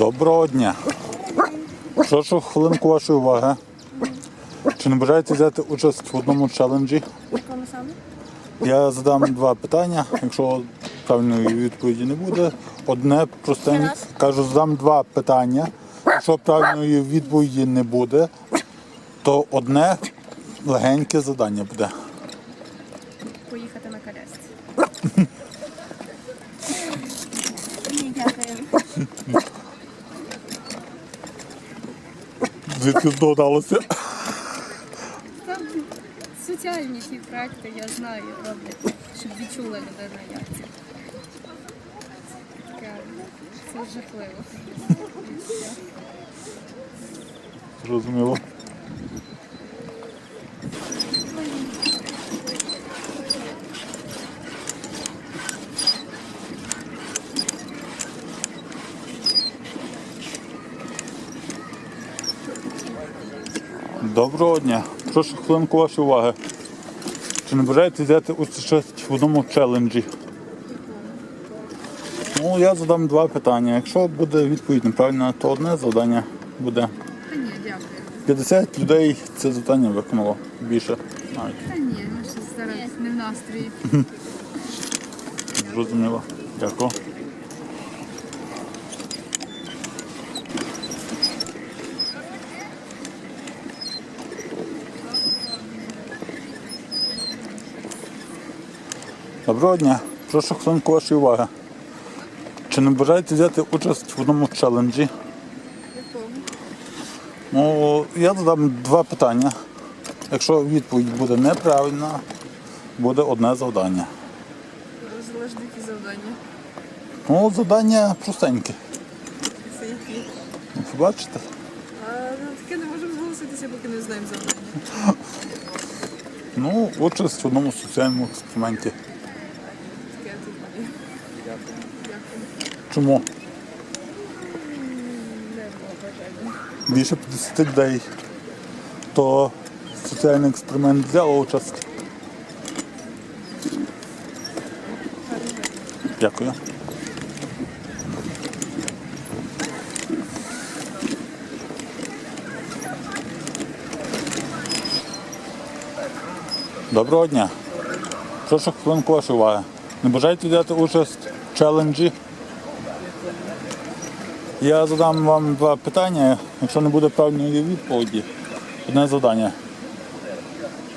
Доброго дня. Прошу хвилинку вашої уваги. Чи не бажаєте взяти участь в одному челенджі? Якому саме? Я задам два питання. Якщо правильної відповіді не буде, одне простеньке. Кажу, задам два питання. Якщо правильної відповіді не буде, то одне легеньке завдання буде. Поїхати на колясці. Ні, дякую. Звідки здогадалося? Там соціальні ті проекти, я знаю, роблять, щоб відчула людина, як це. Таке, Це жахливо. Зрозуміло. Доброго дня. Прошу хвилинку вашої уваги. Чи не бажаєте взяти участь в одному челенджі? Ну, я задам два питання. Якщо буде відповідь неправильна, то одне завдання буде. Та ні, дякую. 50 людей це завдання виконало більше. Навіть Та ні, ми ще зараз не в настрої. зрозуміло. Дякую. Доброго дня. Прошу хвилинку вашої уваги. Чи не бажаєте взяти участь в одному челенджі? Ну, я задам два питання. Якщо відповідь буде неправильна, буде одне завдання. Залежить які завдання. Ну, завдання простеньке. Це які. Ну, Побачите? А ну, таке не можемо зголоситися, поки не знаємо завдання. Ну, участь в одному соціальному експерименті. Таке тут ні. Дякую. Чому? Більше 50 людей, то соціальний експеримент взяло участь. Дякую. Доброго дня. Прошу хвилинку вашої уваги. Не бажаєте взяти участь в челенджі? Я задам вам два питання. Якщо не буде правильної відповіді, одне завдання.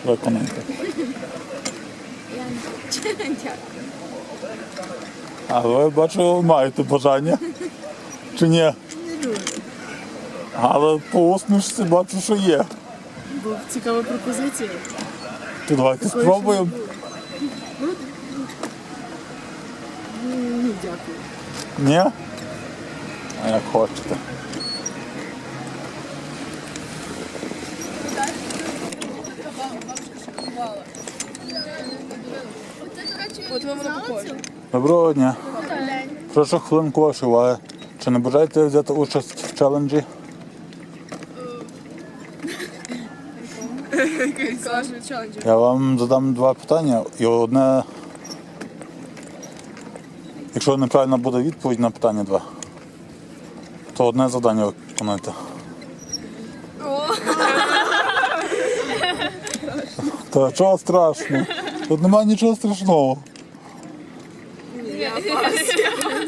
Виконуйте. А ви бачу, маєте бажання? Чи ні? Але по усмішці бачу, що є. Бо цікава пропозиція. То давайте спробуємо. Ні, дякую. Ні? Як хочете. Доброго дня. Прошу хвилинку вашої уваги. Чи не бажаєте взяти участь в челенджі? Я вам задам два питання і одне. Якщо неправильно буде відповідь на питання два, то одне завдання виконуйте. Та чого страшно? Тут немає нічого страшного.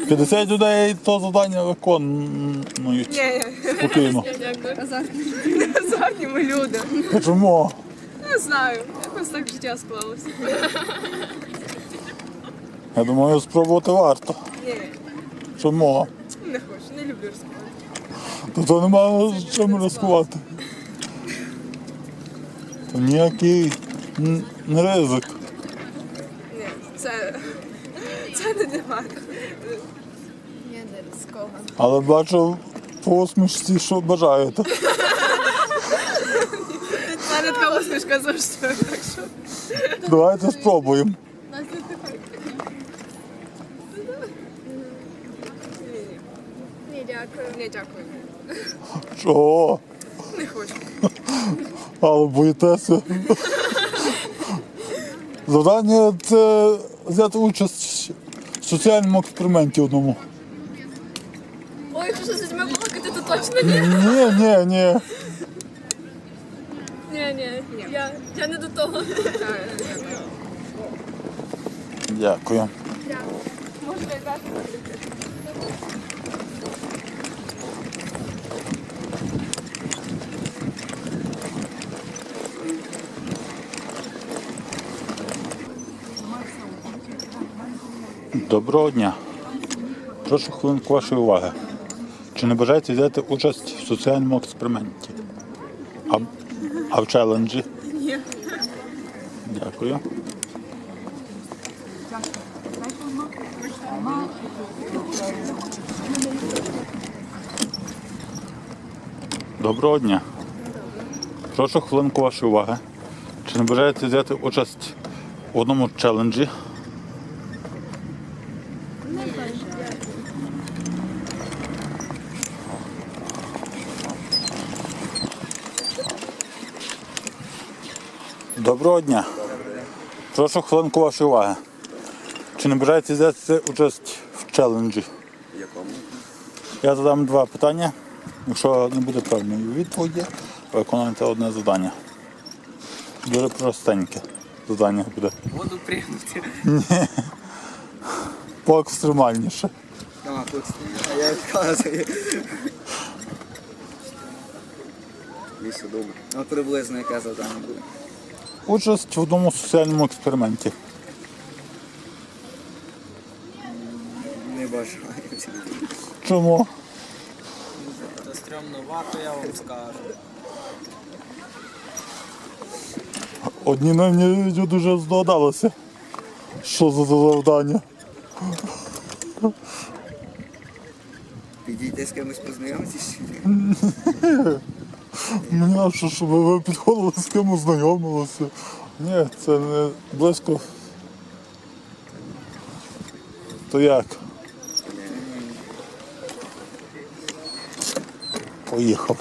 50 людей то завдання виконують спокійно. Азартні ми люди. Чому? Не знаю. Якось так життя склалося. Я думаю, спробувати варто. Чому? Не хочу, не люблю розповідати. То то немає чим ризикувати. То ніякий н- не ризик. Ні, це, це не для мене. Я не ризикована. Але бачу по усмішці, що бажаєте. У мене така усмішка завжди, так що. Давайте спробуємо. Дякую. Ні, дякую. Чого? Не хочу. Але боїтеся. Завдання це взяти участь в соціальному експерименті одному. Ой, що з людьми балакати, то точно ні. Ні, ні, ні. Ні, ні, я, я не до того. Дякую. Можна якраз. Доброго дня. Прошу хвилинку вашої уваги. Чи не бажаєте взяти участь в соціальному експерименті? А, а в челенджі? Ні. Дякую. Доброго дня. Прошу хвилинку вашої уваги. Чи не бажаєте взяти участь у одному челенджі? Доброго дня. Прошу хвилинку вашої уваги. Чи не бажаєте взяти участь в челенджі? Якому? Я задам два питання. Якщо не буде правильної відповіді, виконуєте одне завдання. Дуже простеньке завдання буде. Воду пригнути. Поекстремальніше. А, тут. А я відказую. Лісу добре. А приблизно яке завдання буде? Участь в одному соціальному експерименті. Не бажаю. Чому? Це стрьомно варто, я вам скажу. Одні на мені дуже здогадалися. Що за завдання? Підійти з кимось познайомитись? Мені що, щоб ви підходили з ким знайомилися. Ні, це не близько. То як? Поїхав.